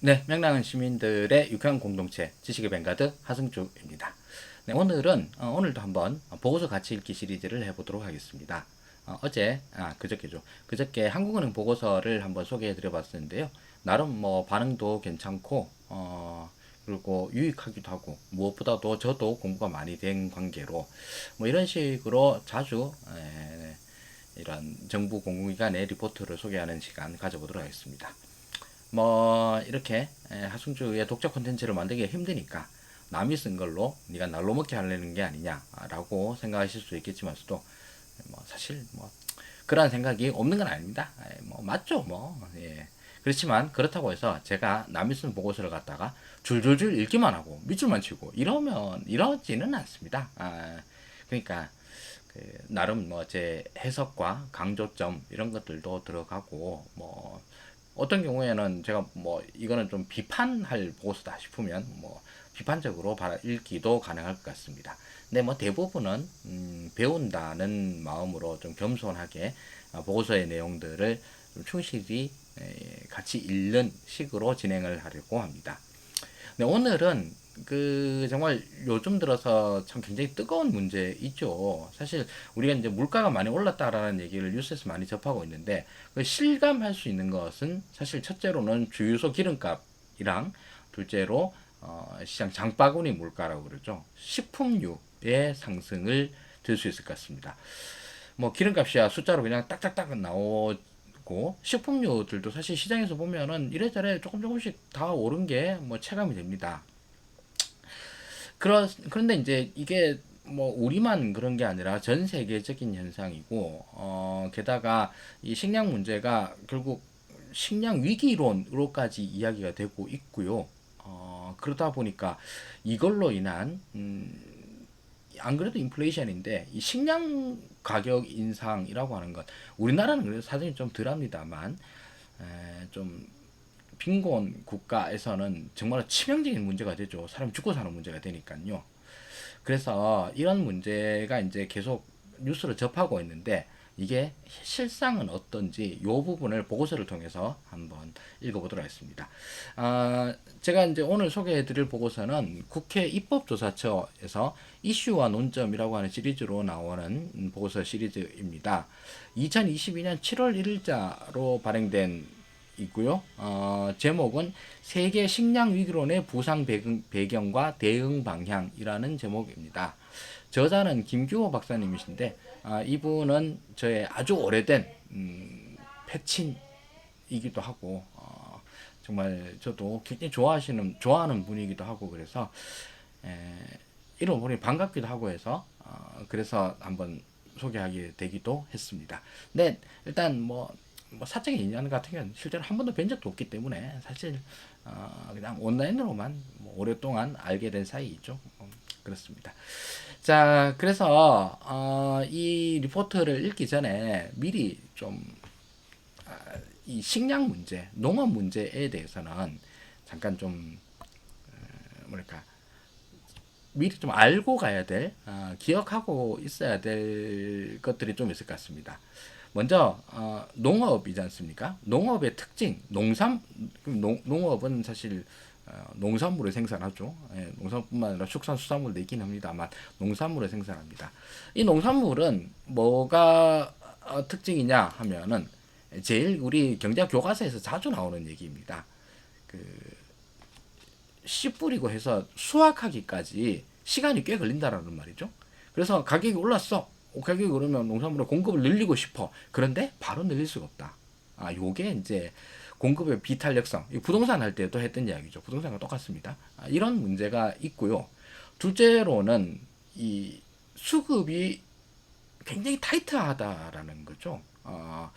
네, 명랑한 시민들의 유쾌한 공동체 지식의 뱅가드 하승주입니다. 네, 오늘은 어, 오늘도 한번 보고서 같이 읽기 시리즈를 해보도록 하겠습니다. 어, 제 아, 그저께죠. 그저께 한국은행 보고서를 한번 소개해드려봤었는데요. 나름 뭐 반응도 괜찮고 어, 그리고 유익하기도 하고 무엇보다도 저도 공부가 많이 된 관계로 뭐 이런 식으로 자주 에, 이런 정부 공공기관의 리포트를 소개하는 시간 가져보도록 하겠습니다. 뭐 이렇게 에, 하승주의 독자 콘텐츠를 만들기가 힘드니까 남이 쓴 걸로 네가 날로 먹게 하려는 게 아니냐라고 생각하실 수 있겠지만서도 뭐 사실 뭐 그러한 생각이 없는 건 아닙니다. 에, 뭐 맞죠 뭐 예. 그렇지만 그렇다고 해서 제가 남이 쓴 보고서를 갖다가 줄줄줄 읽기만 하고 밑줄만 치고 이러면 이러지는 않습니다. 아, 그러니까 그 나름 뭐 제 해석과 강조점 이런 것들도 들어가고 뭐 어떤 경우에는 제가 뭐 이거는 좀 비판할 보고서다 싶으면 뭐 비판적으로 받아 읽기도 가능할 것 같습니다. 근데 뭐 대부분은 음, 배운다는 마음으로 좀 겸손하게 어, 보고서의 내용들을 좀 충실히 에, 같이 읽는 식으로 진행을 하려고 합니다. 네, 오늘은 그 정말 요즘 들어서 참 굉장히 뜨거운 문제 있죠. 사실 우리가 이제 물가가 많이 올랐다라는 얘기를 뉴스에서 많이 접하고 있는데 그 실감할 수 있는 것은 사실 첫째로는 주유소 기름값이랑 둘째로 어, 시장 장바구니 물가라고 그러죠. 식품류의 상승을 들 수 있을 것 같습니다. 뭐 기름값이야 숫자로 그냥 딱딱딱 나오고 식품류들도 사실 시장에서 보면은 이래저래 조금 조금씩 다 오른 게 뭐 체감이 됩니다. 그러, 그런데 이제 이게 뭐 우리만 그런 게 아니라 전 세계적인 현상이고 어 게다가 이 식량 문제가 결국 식량 위기론으로까지 이야기가 되고 있고요. 어 그러다 보니까 이걸로 인한 음 안 그래도 인플레이션인데 이 식량 가격 인상이라고 하는 것 우리나라는 그래도 사정이 좀 덜합니다만 에, 좀 빈곤 국가에서는 정말 치명적인 문제가 되죠. 사람이 죽고 사는 문제가 되니까요. 그래서 이런 문제가 이제 계속 뉴스를 접하고 있는데 이게 실상은 어떤지 이 부분을 보고서를 통해서 한번 읽어보도록 하겠습니다. 아, 제가 이제 오늘 소개해드릴 보고서는 국회 입법조사처에서 이슈와 논점이라고 하는 시리즈로 나오는 보고서 시리즈입니다. 2022년 7월 1일자로 발행된 있고요. 어, 제목은 세계 식량 위기론의 부상 배경, 과 대응 방향이라는 제목입니다. 저자는 김규호 박사님이신데 아, 이분은 저의 아주 오래된 음, 패친이기도 하고 어, 정말 저도 굉장히 좋아하시는 좋아하는 분이기도 하고 그래서 에, 이런 분이 반갑기도 하고 해서 어, 그래서 한번 소개하게 되기도 했습니다. 네, 일단 뭐 뭐 사적인 인연 같은 경우는 실제로 한 번도 뵌 적도 없기 때문에 사실 어 그냥 온라인으로만 뭐 오랫동안 알게 된 사이이죠. 음, 그렇습니다. 자, 그래서 어, 이 리포트를 읽기 전에 미리 좀이 아, 식량 문제, 농업 문제에 대해서는 잠깐 좀 어, 뭐랄까 미리 좀 알고 가야 될, 어, 기억하고 있어야 될 것들이 좀 있을 것 같습니다. 먼저 어, 농업이지 않습니까? 농업의 특징, 농산 농, 농업은 사실 어, 농산물을 생산하죠. 예, 농산뿐만 아니라 축산 수산물도 있긴 합니다만 농산물을 생산합니다. 이 농산물은 뭐가 어, 특징이냐 하면은 제일 우리 경제학 교과서에서 자주 나오는 얘기입니다. 그 씨 뿌리고 해서 수확하기까지 시간이 꽤 걸린다라는 말이죠. 그래서 가격이 올랐어. 가격이 그러면 농산물의 공급을 늘리고 싶어. 그런데 바로 늘릴 수가 없다. 아, 요게 이제 공급의 비탄력성. 부동산 할 때도 했던 이야기죠. 부동산과 똑같습니다. 아, 이런 문제가 있고요. 둘째로는 이 수급이 굉장히 타이트하다라는 거죠. 어,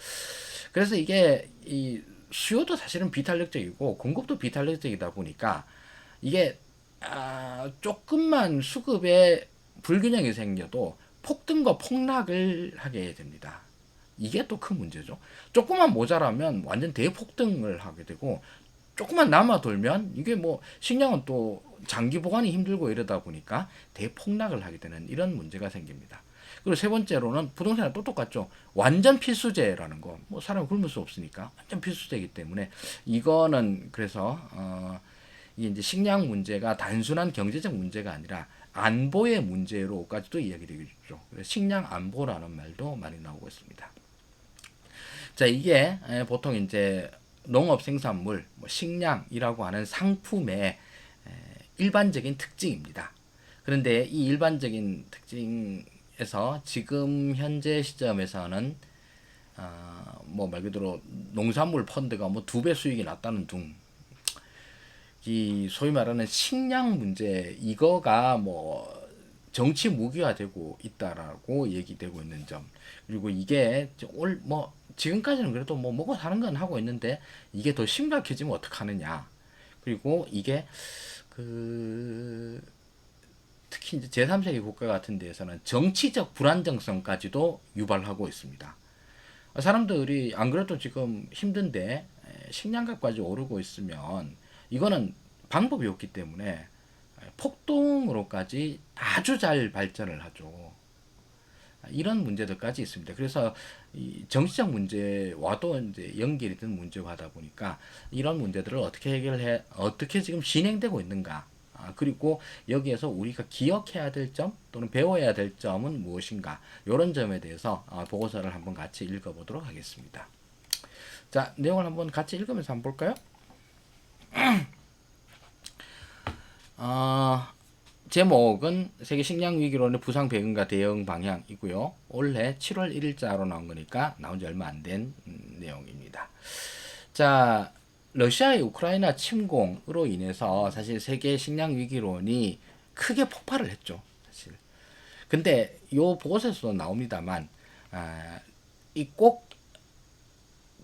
그래서 이게 이 수요도 사실은 비탄력적이고 공급도 비탄력적이다 보니까 이게 아, 조금만 수급에 불균형이 생겨도 폭등과 폭락을 하게 됩니다. 이게 또 큰 문제죠. 조금만 모자라면 완전 대폭등을 하게 되고 조금만 남아 돌면 이게 뭐 식량은 또 장기 보관이 힘들고 이러다 보니까 대폭락을 하게 되는 이런 문제가 생깁니다. 그리고 세 번째로는 부동산은 또 똑같죠. 완전 필수제라는 거. 뭐 사람이 굶을 수 없으니까 완전 필수제이기 때문에 이거는 그래서 어 이게 이제 식량 문제가 단순한 경제적 문제가 아니라 안보의 문제로까지도 이야기되겠죠. 식량 안보라는 말도 많이 나오고 있습니다. 자, 이게 에, 보통 이제 농업 생산물, 뭐 식량이라고 하는 상품의 에, 일반적인 특징입니다. 그런데 이 일반적인 특징에서 지금 현재 시점에서는 어, 뭐말 그대로 농산물 펀드가 뭐 두 배 수익이 났다는 둥. 이 소위 말하는 식량 문제 이거가 뭐 정치 무기화되고 있다라고 얘기되고 있는 점 그리고 이게 올 뭐 지금까지는 그래도 뭐 먹고 사는 건 하고 있는데 이게 더 심각해지면 어떡하느냐 그리고 이게 그 특히 이제 제3세계 국가 같은 데에서는 정치적 불안정성까지도 유발하고 있습니다. 사람들이 안 그래도 지금 힘든데 식량값까지 오르고 있으면 이거는 방법이 없기 때문에 폭동으로까지 아주 잘 발전을 하죠. 이런 문제들까지 있습니다. 그래서 이 정치적 문제와도 이제 연결이 된 문제가 하다 보니까 이런 문제들을 어떻게 해결해 어떻게 지금 진행되고 있는가 아, 그리고 여기에서 우리가 기억해야 될 점 또는 배워야 될 점은 무엇인가 이런 점에 대해서 아, 보고서를 한번 같이 읽어보도록 하겠습니다. 자 내용을 한번 같이 읽으면서 한번 볼까요? 어, 제목은 세계 식량 위기론의 부상 배경과 대응 방향이고요. 올해 7월 1일자로 나온 거니까 나온 지 얼마 안 된 내용입니다. 자, 러시아의 우크라이나 침공으로 인해서 사실 세계 식량 위기론이 크게 폭발을 했죠. 사실. 근데 요 보고서에서도 나옵니다만 아, 이꼭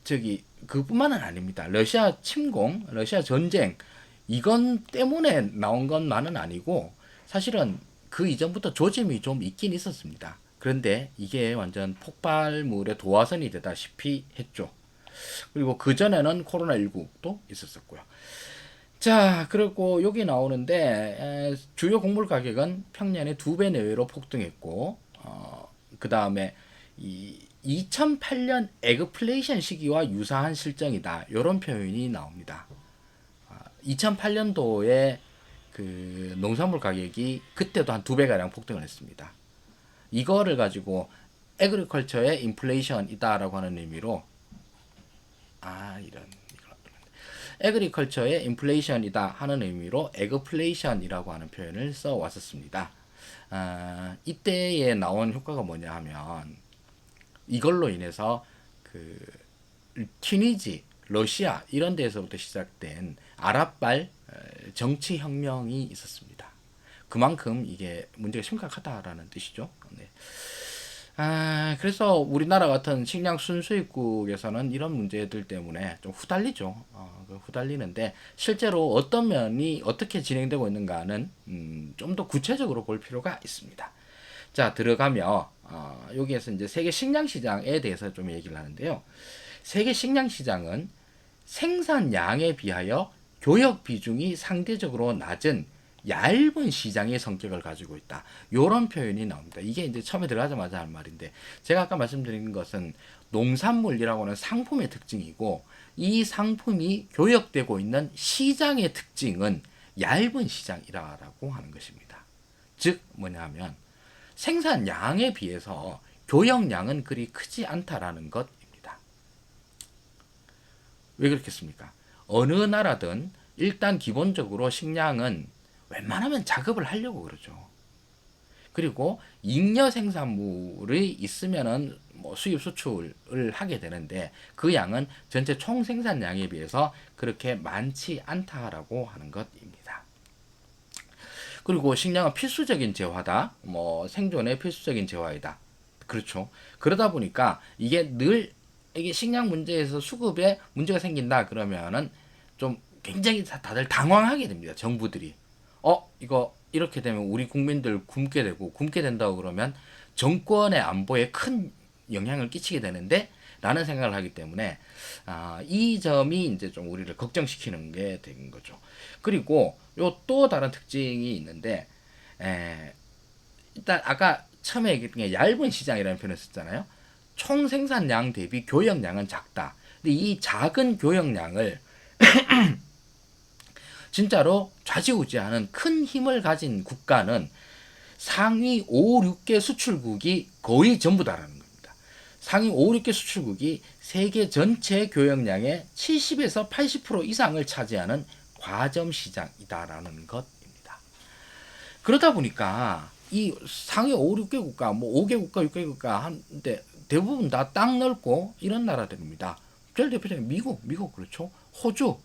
저기 그뿐만은 아닙니다. 러시아 침공, 러시아 전쟁 이건 때문에 나온 것만은 아니고 사실은 그 이전부터 조짐이 좀 있긴 있었습니다. 그런데 이게 완전 폭발물의 도화선이 되다시피 했죠. 그리고 그 전에는 코로나19도 있었었고요. 자, 그리고 여기 나오는데 에, 주요 곡물 가격은 평년에 두배 내외로 폭등했고, 어, 그 다음에 이 2008년 에그플레이션 시기와 유사한 실정이다. 이런 표현이 나옵니다. 2008년도에 그 농산물 가격이 그때도 한 두 배가량 폭등을 했습니다. 이거를 가지고 에그리컬처의 인플레이션이다라고 하는 의미로 아 이런 에그리컬처의 인플레이션이다 하는 의미로 에그플레이션이라고 하는 표현을 써 왔었습니다. 아, 이때에 나온 효과가 뭐냐 하면 이걸로 인해서 그 튀니지, 러시아 이런 데서부터 시작된 아랍발 정치 혁명이 있었습니다. 그만큼 이게 문제가 심각하다라는 뜻이죠. 네. 아, 그래서 우리나라 같은 식량 순수입국에서는 이런 문제들 때문에 좀 후달리죠. 어, 그 후달리는데 실제로 어떤 면이 어떻게 진행되고 있는가는 음, 좀 더 구체적으로 볼 필요가 있습니다. 자, 들어가며 어, 여기에서 이제 세계 식량 시장에 대해서 좀 얘기를 하는데요. 세계 식량 시장은 생산량에 비하여 교역 비중이 상대적으로 낮은 얇은 시장의 성격을 가지고 있다. 이런 표현이 나옵니다. 이게 이제 처음에 들어가자마자 할 말인데 제가 아까 말씀드린 것은 농산물이라고 하는 상품의 특징이고 이 상품이 교역되고 있는 시장의 특징은 얇은 시장이라고 하는 것입니다. 즉 뭐냐면 생산량에 비해서 교역량은 그리 크지 않다라는 것입니다. 왜 그렇겠습니까? 어느 나라든 일단 기본적으로 식량은 웬만하면 작업을 하려고 그러죠. 그리고 잉여 생산물이 있으면은 뭐 수입 수출을 하게 되는데 그 양은 전체 총 생산량에 비해서 그렇게 많지 않다라고 하는 것입니다. 그리고 식량은 필수적인 재화다. 뭐 생존의 필수적인 재화이다. 그렇죠. 그러다 보니까 이게 늘 이게 식량 문제에서 수급에 문제가 생긴다 그러면은 좀 굉장히 다들 당황하게 됩니다. 정부들이. 어, 이거 이렇게 되면 우리 국민들 굶게 되고 굶게 된다고 그러면 정권의 안보에 큰 영향을 끼치게 되는데 라는 생각을 하기 때문에 아, 이 점이 이제 좀 우리를 걱정시키는 게 된 거죠. 그리고 요 또 다른 특징이 있는데 에, 일단 아까 처음에 얘기했던 게 얇은 시장이라는 표현을 썼잖아요. 총 생산량 대비 교역량은 작다. 근데 이 작은 교역량을 진짜로 좌지우지하는 큰 힘을 가진 국가는 상위 5, 6개 수출국이 거의 전부다라는 겁니다. 상위 5, 6개 수출국이 세계 전체 교역량의 70에서 80% 이상을 차지하는 과점 시장이다라는 것입니다. 그러다 보니까 이 상위 5, 6개 국가, 뭐 5개 국가, 6개 국가 한데 대부분 다 땅 넓고 이런 나라들입니다. 제일 대표적인 미국, 미국 그렇죠. 호주,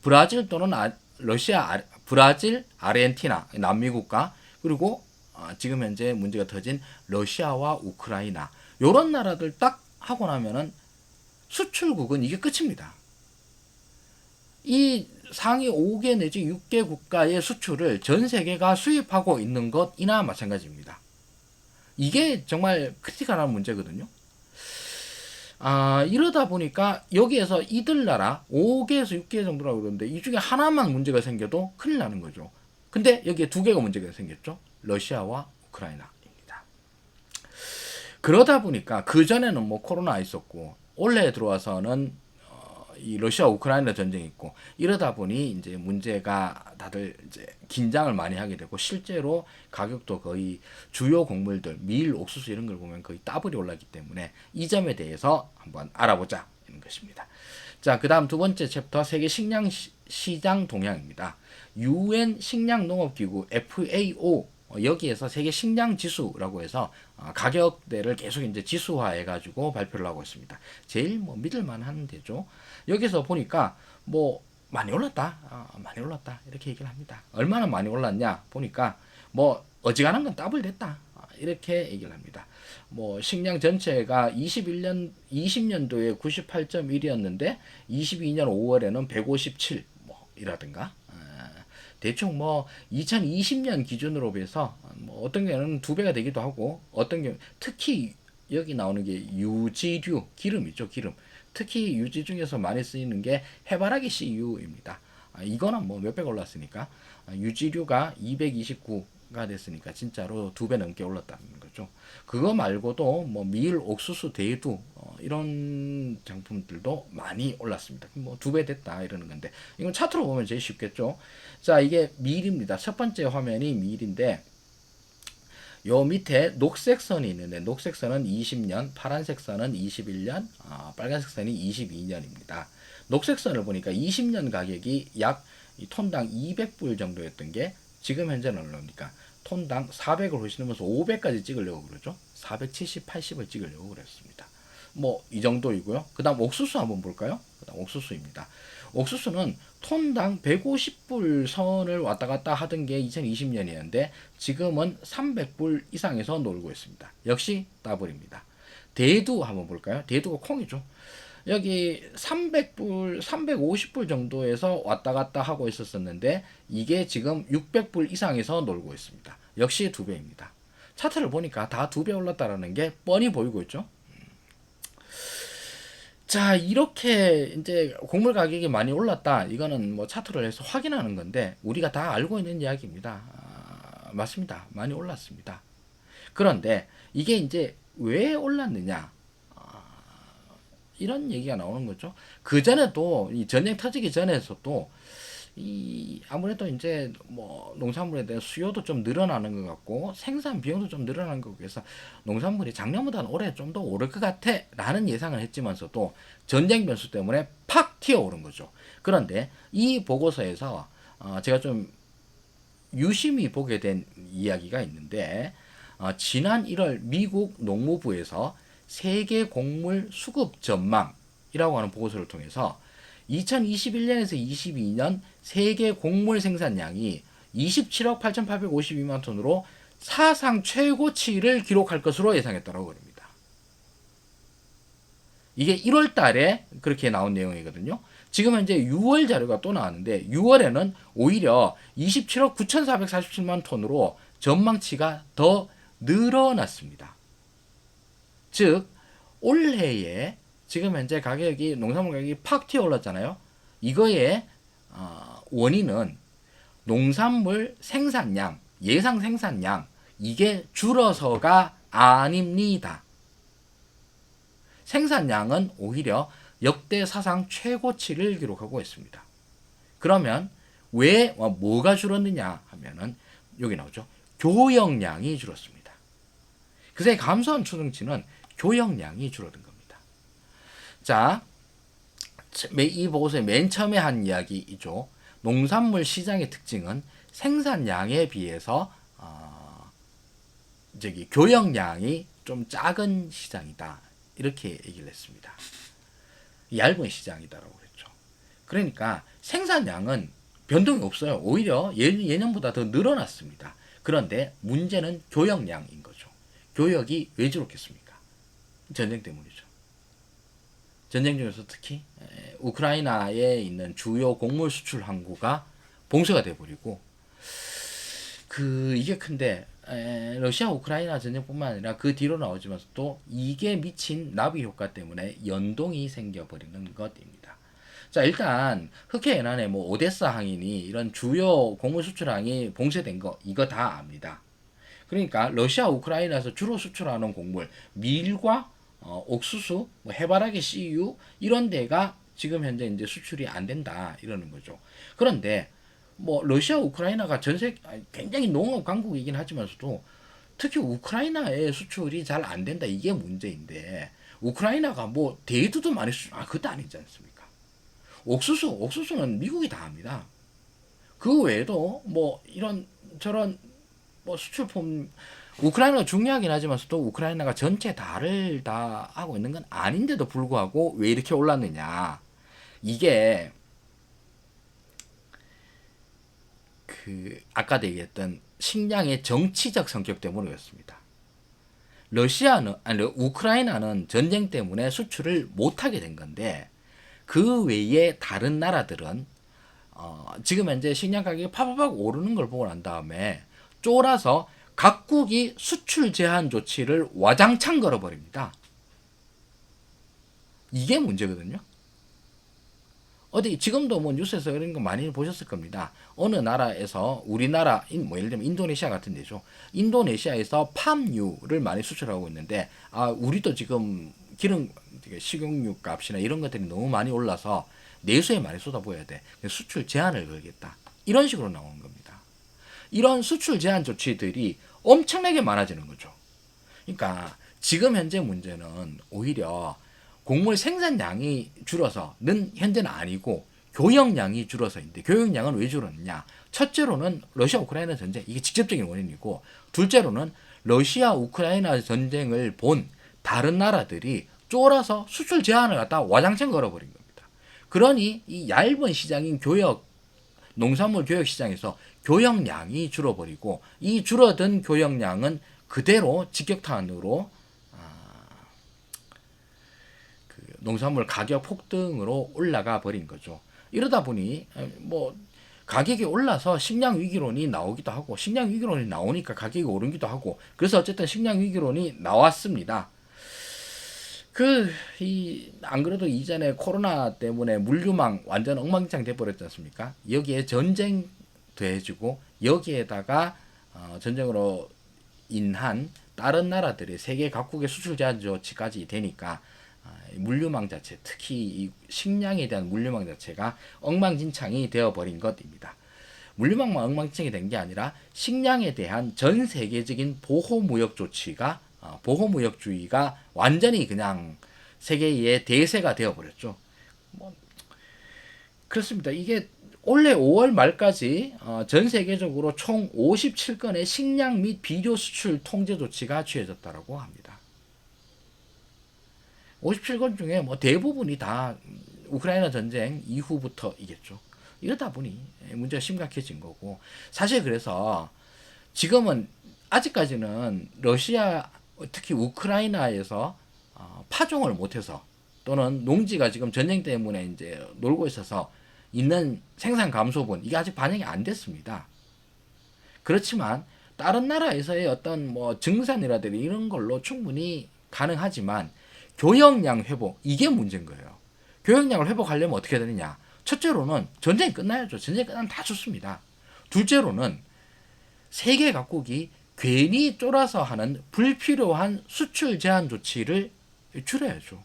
브라질 또는 아, 러시아, 아, 브라질, 아르헨티나, 남미 국가 그리고 아, 지금 현재 문제가 터진 러시아와 우크라이나 요런 나라들 딱 하고 나면은 수출국은 이게 끝입니다. 이 상위 5개 내지 6개 국가의 수출을 전 세계가 수입하고 있는 것이나 마찬가지입니다. 이게 정말 크리티컬한 문제거든요. 아, 이러다 보니까 여기에서 이들 나라 5개에서 6개 정도라고 그러는데 이 중에 하나만 문제가 생겨도 큰일 나는 거죠. 근데 여기에 두 개가 문제가 생겼죠. 러시아와 우크라이나입니다. 그러다 보니까 그 전에는 뭐 코로나 있었고 올해 들어와서는 어, 이 러시아 우크라이나 전쟁이 있고 이러다 보니 이제 문제가 다들 이제 긴장을 많이 하게 되고 실제로 가격도 거의 주요 곡물들 밀, 옥수수 이런 걸 보면 거의 더블이 올랐기 때문에 이 점에 대해서 한번 알아보자 이런 것입니다. 자, 그다음 두 번째 챕터 세계 식량 시, 시장 동향입니다. UN 식량 농업 기구 FAO 어, 여기에서 세계 식량 지수라고 해서 어, 가격대를 계속 이제 지수화해 가지고 발표를 하고 있습니다. 제일 뭐 믿을 만한 데죠. 여기서 보니까 뭐 많이 올랐다. 아, 많이 올랐다. 이렇게 얘기를 합니다. 얼마나 많이 올랐냐 보니까 뭐 어지간한 건 더블 됐다. 아, 이렇게 얘기를 합니다. 뭐 식량 전체가 21년 20년도에 98.1이었는데 22년 5월에는 157 뭐 이라든가 아, 대충 뭐 2020년 기준으로 해서 뭐 어떤 경우는 두 배가 되기도 하고 어떤 경우 특히 여기 나오는 게 유지류 기름이죠 기름 특히 유지 중에서 많이 쓰이는 게 해바라기 CU입니다. 아, 이거는 뭐 몇백 올랐으니까 아, 유지류가 229가 됐으니까 진짜로 두 배 넘게 올랐다는 거죠. 그거 말고도 뭐 밀, 옥수수, 대두 어, 이런 장품들도 많이 올랐습니다. 뭐 두 배 됐다 이러는 건데 이건 차트로 보면 제일 쉽겠죠. 자 이게 밀입니다. 첫 번째 화면이 밀인데 요 밑에 녹색 선이 있는데 녹색 선은 20년, 파란색 선은 21년, 아, 빨간색 선이 22년입니다. 녹색 선을 보니까 20년 가격이 약 톤당 200불 정도였던 게 지금 현재는 얼마입니까? 톤당 400을 훨씬 넘어서 500까지 찍으려고 그러죠. 470, 80을 찍으려고 그랬습니다. 뭐 이 정도이고요. 그 다음 옥수수 한번 볼까요? 그 다음 옥수수입니다. 옥수수는 톤당 150불 선을 왔다 갔다 하던 게 2020년이었는데 지금은 300불 이상에서 놀고 있습니다. 역시 더블입니다. 대두 한번 볼까요? 대두가 콩이죠. 여기 300불, 350불 정도에서 왔다 갔다 하고 있었었는데 이게 지금 600불 이상에서 놀고 있습니다. 역시 두 배입니다. 차트를 보니까 다 두 배 올랐다라는 게 뻔히 보이고 있죠. 자, 이렇게 이제 곡물 가격이 많이 올랐다. 이거는 뭐 차트를 해서 확인하는 건데 우리가 다 알고 있는 이야기입니다. 아, 맞습니다. 많이 올랐습니다. 그런데 이게 이제 왜 올랐느냐? 아, 이런 얘기가 나오는 거죠. 그 전에도 이 전쟁 터지기 전에서도 이 아무래도 이제 뭐 농산물에 대한 수요도 좀 늘어나는 것 같고 생산 비용도 좀 늘어나는 것 같고 해서 농산물이 작년보다는 올해 좀 더 오를 것 같아라는 예상을 했지만서도 전쟁 변수 때문에 팍 튀어오른 거죠. 그런데 이 보고서에서 어 제가 좀 유심히 보게 된 이야기가 있는데 어 지난 1월 미국 농무부에서 세계 곡물 수급 전망이라고 하는 보고서를 통해서 2021년에서 22년 세계 곡물 생산량이 27억 8,852만 톤으로 사상 최고치를 기록할 것으로 예상했다고 합니다. 이게 1월 달에 그렇게 나온 내용이거든요. 지금 현재 6월 자료가 또 나왔는데 6월에는 오히려 27억 9,447만 톤으로 전망치가 더 늘어났습니다. 즉 올해에 지금 현재 가격이 농산물 가격이 팍 튀어 올랐잖아요. 이거의 어, 원인은 농산물 생산량, 예상 생산량 이게 줄어서가 아닙니다. 생산량은 오히려 역대 사상 최고치를 기록하고 있습니다. 그러면 왜 어, 뭐가 줄었느냐 하면은 여기 나오죠. 교역량이 줄었습니다. 그새 감소한 추정치는 교역량이 줄어든 겁니다. 자, 이 보고서의 맨 처음에 한 이야기이죠. 농산물 시장의 특징은 생산량에 비해서 어, 저기 교역량이 좀 작은 시장이다 이렇게 얘기를 했습니다. 얇은 시장이다라고 그랬죠. 그러니까 생산량은 변동이 없어요. 오히려 예, 예년보다 더 늘어났습니다. 그런데 문제는 교역량인 거죠. 교역이 왜 줄었겠습니까? 전쟁 때문이죠. 전쟁 중에서 특히 에, 우크라이나에 있는 주요 곡물 수출 항구가 봉쇄가 돼버리고 그 이게 큰데 에, 러시아 우크라이나 전쟁뿐만 아니라 그 뒤로 나오지만 또 이게 미친 나비 효과 때문에 연동이 생겨버리는 것입니다. 자 일단 흑해 연안에 뭐 오데사 항이니 이런 주요 곡물 수출항이 봉쇄된 거 이거 다 압니다. 그러니까 러시아 우크라이나에서 주로 수출하는 곡물 밀과 어, 옥수수, 뭐 해바라기 CU 이런 데가 지금 현재 이제 수출이 안 된다 이러는 거죠. 그런데 뭐 러시아 우크라이나가 전세 굉장히 농업 강국이긴 하지만서도 특히 우크라이나의 수출이 잘 안 된다 이게 문제인데 우크라이나가 뭐 대두도 많이 수출 아 그것도 아니지 않습니까? 옥수수 옥수수는 미국이 다 합니다. 그 외에도 뭐 이런 저런 뭐 수출품 우크라이나가 중요하긴 하지만서도 우크라이나가 전체 다를 다 하고 있는 건 아닌데도 불구하고 왜 이렇게 올랐느냐 이게 그 아까도 얘기했던 식량의 정치적 성격 때문이었습니다. 러시아는 아니 우크라이나는 전쟁 때문에 수출을 못 하게 된 건데 그 외에 다른 나라들은 어, 지금 현재 식량 가격이 파파박 오르는 걸 보고 난 다음에 쫄아서 각국이 수출 제한 조치를 와장창 걸어버립니다. 이게 문제거든요. 어디 지금도 뭐 뉴스에서 이런 거 많이 보셨을 겁니다. 어느 나라에서 우리나라 뭐 예를 들면 인도네시아 같은 데죠. 인도네시아에서 팜유를 많이 수출하고 있는데 아 우리도 지금 기름 식용유 값이나 이런 것들이 너무 많이 올라서 내수에 많이 쏟아부어야 돼. 수출 제한을 걸겠다. 이런 식으로 나오는 겁니다. 이런 수출 제한 조치들이 엄청나게 많아지는 거죠. 그러니까 지금 현재 문제는 오히려 곡물 생산량이 줄어서는 현재는 아니고 교역량이 줄어서인데 교역량은 왜 줄었느냐? 첫째로는 러시아 우크라이나 전쟁 이게 직접적인 원인이고 둘째로는 러시아 우크라이나 전쟁을 본 다른 나라들이 쫄아서 수출 제한을 갖다 와장창 걸어버린 겁니다. 그러니 이 얇은 시장인 교역 농산물 교역 시장에서 교역량이 줄어버리고 이 줄어든 교역량은 그대로 직격탄으로 농산물 가격 폭등으로 올라가 버린 거죠. 이러다 보니 뭐 가격이 올라서 식량 위기론이 나오기도 하고 식량 위기론이 나오니까 가격이 오르기도 하고 그래서 어쨌든 식량 위기론이 나왔습니다. 그 이 안 그래도 이전에 코로나 때문에 물류망 완전 엉망진창 돼 버렸지 않습니까? 여기에 전쟁 더해지고 여기에다가 어, 전쟁으로 인한 다른 나라들의 세계 각국의 수출 제한 조치까지 되니까 물류망 자체, 특히 이 식량에 대한 물류망 자체가 엉망진창이 되어버린 것입니다. 물류망만 엉망진창이 된 게 아니라 식량에 대한 전 세계적인 보호무역 조치가 어, 보호무역주의가 완전히 그냥 세계의 대세가 되어버렸죠. 뭐 그렇습니다. 이게 올해 5월 말까지 어, 전 세계적으로 총 57건의 식량 및 비료 수출 통제 조치가 취해졌다고 합니다. 57건 중에 뭐 대부분이 다 우크라이나 전쟁 이후부터이겠죠. 이러다 보니 문제가 심각해진 거고 사실 그래서 지금은 아직까지는 러시아 특히 우크라이나에서 어, 파종을 못해서 또는 농지가 지금 전쟁 때문에 이제 놀고 있어서 있는 생산 감소분 이게 아직 반영이 안 됐습니다. 그렇지만 다른 나라에서의 어떤 뭐 증산이라든지 이런 걸로 충분히 가능하지만 교역량 회복 이게 문제인 거예요. 교역량을 회복하려면 어떻게 해야 되느냐? 첫째로는 전쟁이 끝나야죠. 전쟁이 끝나면 다 좋습니다. 둘째로는 세계 각국이 괜히 쫄아서 하는 불필요한 수출 제한 조치를 줄여야죠.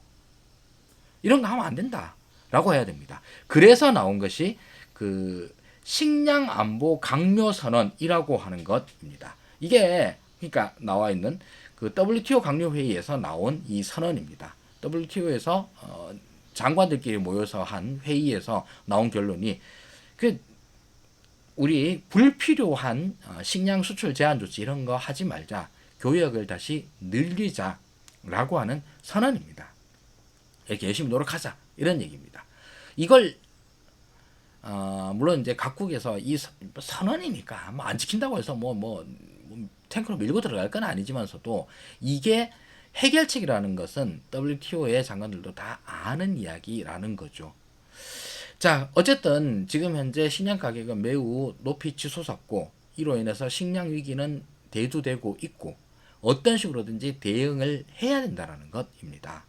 이런 거 하면 안 된다 라고 해야 됩니다. 그래서 나온 것이 그 식량 안보 강요 선언이라고 하는 것입니다. 이게 그러니까 나와 있는 그 WTO 강요 회의에서 나온 이 선언입니다. WTO에서 어, 장관들끼리 모여서 한 회의에서 나온 결론이 그 우리 불필요한 어, 식량 수출 제한 조치 이런 거 하지 말자. 교역을 다시 늘리자라고 하는 선언입니다. 이렇게 열심히 노력하자 이런 얘기입니다. 이걸 어, 물론 이제 각국에서 이 서- 선언이니까 뭐 안 지킨다고 해서 뭐뭐 탱크로 밀고 들어갈 건 아니지만서도 이게 해결책이라는 것은 WTO의 장관들도 다 아는 이야기라는 거죠. 자, 어쨌든 지금 현재 식량 가격은 매우 높이 치솟았고 이로 인해서 식량 위기는 대두되고 있고 어떤 식으로든지 대응을 해야 된다라는 것입니다.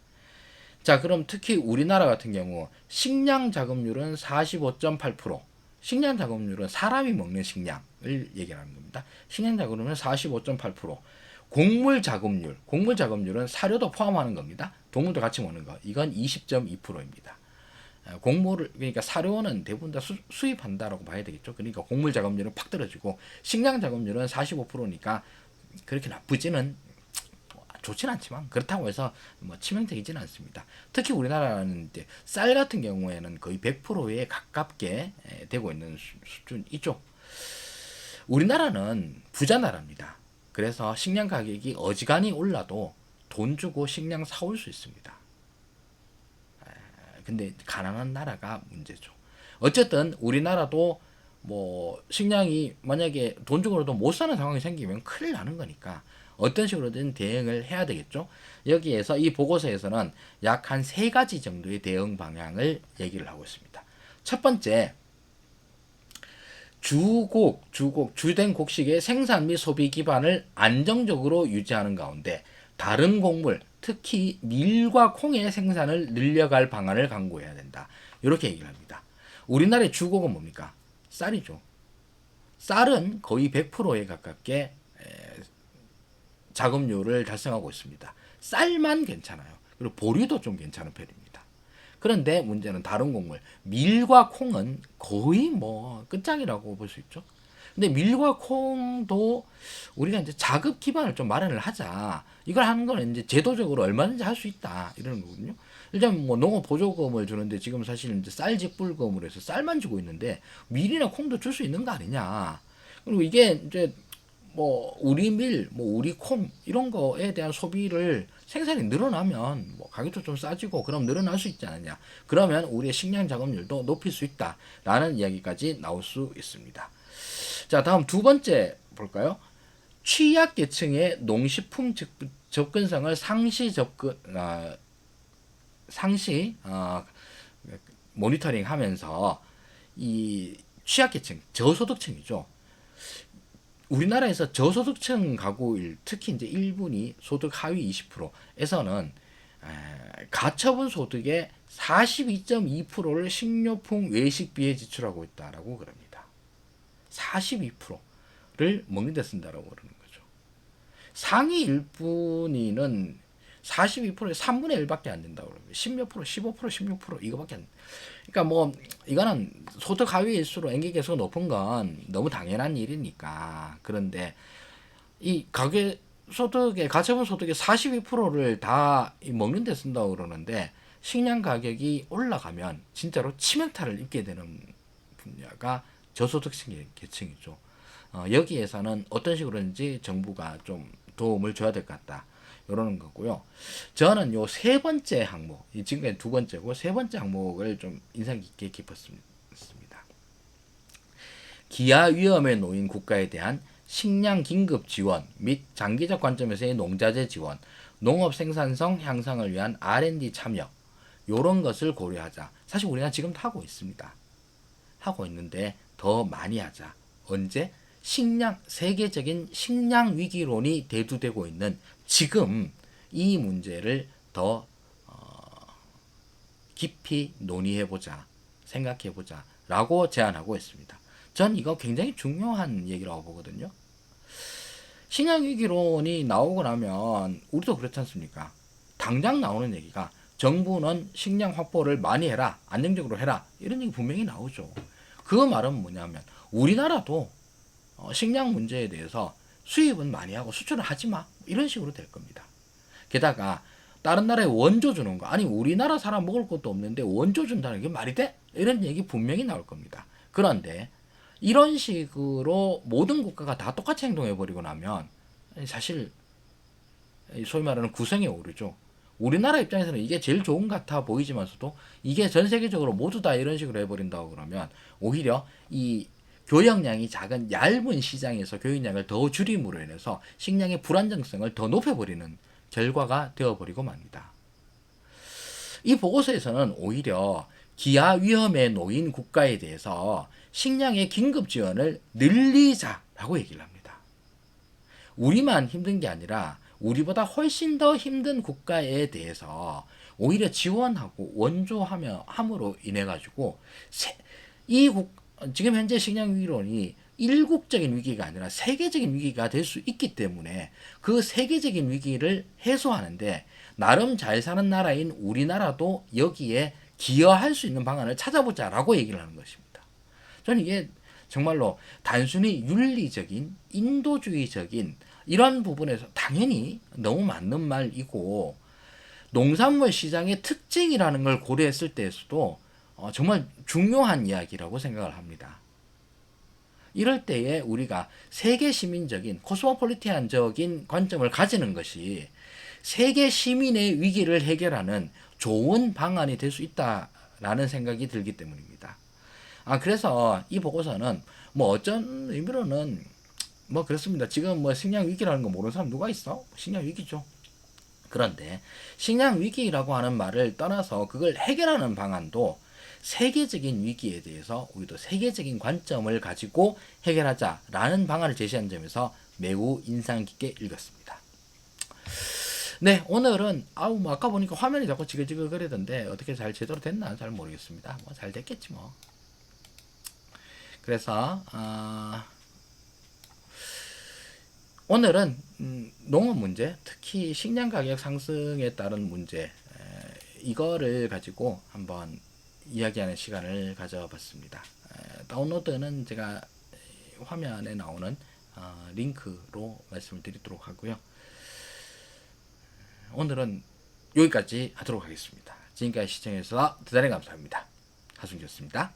자, 그럼 특히 우리나라 같은 경우 식량 자급률은 45.8%. 식량 자급률은 사람이 먹는 식량을 얘기하는 겁니다. 식량 자급률은 45.8%. 곡물 자급률, 곡물 자급률은 사료도 포함하는 겁니다. 동물도 같이 먹는 거. 이건 20.2%입니다. 곡물을 그러니까 사료는 대부분 다 수, 수입한다라고 봐야 되겠죠. 그러니까 곡물 자급률은 팍 떨어지고 식량 자급률은 45%니까 그렇게 나쁘지는 뭐 좋지는 않지만 그렇다고 해서 뭐 치명적이지는 않습니다. 특히 우리나라는 이제 쌀 같은 경우에는 거의 100%에 가깝게 에, 되고 있는 수- 수준이죠. 우리나라는 부자 나라입니다. 그래서 식량 가격이 어지간히 올라도 돈 주고 식량 사올 수 있습니다. 에, 근데 가난한 나라가 문제죠. 어쨌든 우리나라도 뭐 식량이 만약에 돈 주고라도 못 사는 상황이 생기면 큰일 나는 거니까 어떤 식으로든 대응을 해야 되겠죠. 여기에서 이 보고서에서는 약 한 세 가지 정도의 대응 방향을 얘기를 하고 있습니다. 첫 번째, 주곡, 주곡, 주된 곡식의 생산 및 소비 기반을 안정적으로 유지하는 가운데 다른 곡물, 특히 밀과 콩의 생산을 늘려갈 방안을 강구해야 된다. 이렇게 얘기를 합니다. 우리나라의 주곡은 뭡니까? 쌀이죠. 쌀은 거의 100%에 가깝게 에, 자급률을 달성하고 있습니다. 쌀만 괜찮아요. 그리고 보리도 좀 괜찮은 편입니다. 그런데 문제는 다른 곡물, 밀과 콩은 거의 뭐 끝장이라고 볼 수 있죠. 근데 밀과 콩도 우리가 이제 자급 기반을 좀 마련을 하자. 이걸 하는 건 이제 제도적으로 얼마든지 할 수 있다. 이러는 거거든요. 일단 뭐 농업 보조금을 주는데 지금 사실 이제 쌀 직불금으로 해서 쌀만 주고 있는데 밀이나 콩도 줄 수 있는 거 아니냐. 그리고 이게 이제 뭐 우리 밀, 뭐 우리 콩 이런 거에 대한 소비를 생산이 늘어나면 뭐 가격도 좀 싸지고 그럼 늘어날 수 있지 않느냐. 그러면 우리의 식량 자급률도 높일 수 있다라는 이야기까지 나올 수 있습니다. 자, 다음 두 번째 볼까요? 취약 계층의 농식품 접- 접근성을 상시 접근 아, 상시 어, 모니터링 하면서 이 취약계층 저소득층이죠. 우리나라에서 저소득층 가구일 특히 이제 1분위 소득 하위 20%에서는 가처분 소득의 42.2%를 식료품 외식비에 지출하고 있다라고 그럽니다. 42%를 먹는 데 쓴다라고 그러는 거죠. 상위 1분위는 42%에 3분의 1밖에 안 된다고 그럽니다. 10몇 프로, 15%, 16% 이거밖에 안 그러니까 뭐 이거는 소득 하위일수록 엔기 계수가 높은 건 너무 당연한 일이니까 그런데 이 가계 소득의 가처분 소득의 42%를 다 먹는 데 쓴다고 그러는데 식량 가격이 올라가면 진짜로 치명타를 입게 되는 분야가 저소득층 계층이죠. 어, 여기에서는 어떤 식으로든지 정부가 좀 도움을 줘야 될 것 같다. 이러는 거고요. 저는 요 세 번째 항목, 이 지금까지 두 번째고 세 번째 항목을 좀 인상 깊게 깊었습니다. 기아 위험에 놓인 국가에 대한 식량 긴급 지원 및 장기적 관점에서의 농자재 지원, 농업 생산성 향상을 위한 R&D 참여 요런 것을 고려하자. 사실 우리가 지금 하고 있습니다. 하고 있는데 더 많이 하자. 언제? 식량 세계적인 식량 위기론이 대두되고 있는 지금 이 문제를 더 어, 깊이 논의해 보자, 생각해 보자 라고 제안하고 있습니다. 전 이거 굉장히 중요한 얘기라고 보거든요. 식량 위기론이 나오고 나면 우리도 그렇지 않습니까? 당장 나오는 얘기가 정부는 식량 확보를 많이 해라, 안정적으로 해라 이런 얘기 분명히 나오죠. 그 말은 뭐냐면 우리나라도 어, 식량 문제에 대해서 수입은 많이 하고 수출을 하지 마 이런 식으로 될 겁니다. 게다가 다른 나라에 원조 주는 거 아니 우리나라 사람 먹을 것도 없는데 원조 준다는 게 말이 돼? 이런 얘기 분명히 나올 겁니다. 그런데 이런 식으로 모든 국가가 다 똑같이 행동해 버리고 나면 사실 소위 말하는 구성에 오르죠. 우리나라 입장에서는 이게 제일 좋은 것 같아 보이지만서도 이게 전 세계적으로 모두 다 이런 식으로 해버린다고 그러면 오히려 이 교역량이 작은 얇은 시장에서 교역량을 더 줄임으로 인해서 식량의 불안정성을 더 높여버리는 결과가 되어버리고 맙니다. 이 보고서에서는 오히려 기아 위험에 놓인 국가에 대해서 식량의 긴급 지원을 늘리자라고 얘기를 합니다. 우리만 힘든 게 아니라 우리보다 훨씬 더 힘든 국가에 대해서 오히려 지원하고 원조하며 함으로 인해 가지고 이 국, 지금 현재 식량 위기론이 일국적인 위기가 아니라 세계적인 위기가 될 수 있기 때문에 그 세계적인 위기를 해소하는데 나름 잘 사는 나라인 우리나라도 여기에 기여할 수 있는 방안을 찾아보자라고 얘기를 하는 것입니다. 저는 이게 정말로 단순히 윤리적인 인도주의적인 이런 부분에서 당연히 너무 맞는 말이고 농산물 시장의 특징이라는 걸 고려했을 때에서도 어, 정말 중요한 이야기라고 생각을 합니다. 이럴 때에 우리가 세계 시민적인 코스모폴리티안적인 관점을 가지는 것이 세계 시민의 위기를 해결하는 좋은 방안이 될 수 있다라는 생각이 들기 때문입니다. 아 그래서 이 보고서는 뭐 어쩐 의미로는 뭐 그렇습니다. 지금 뭐 식량 위기라는 거 모르는 사람 누가 있어? 식량 위기죠. 그런데 식량 위기라고 하는 말을 떠나서 그걸 해결하는 방안도 세계적인 위기에 대해서 우리도 세계적인 관점을 가지고 해결하자라는 방안을 제시한 점에서 매우 인상 깊게 읽었습니다. 네, 오늘은 아우 뭐 아까 보니까 화면이 자꾸 지글지글 거리던데 어떻게 잘 제대로 됐나 잘 모르겠습니다. 뭐 잘 됐겠지 뭐. 그래서 어, 오늘은 음, 농업 문제, 특히 식량 가격 상승에 따른 문제 에, 이거를 가지고 한번 이야기하는 시간을 가져봤습니다. 에, 다운로드는 제가 화면에 나오는 어, 링크로 말씀을 드리도록 하고요. 오늘은 여기까지 하도록 하겠습니다. 지금까지 시청해주셔서 대단히 감사합니다. 하승기였습니다.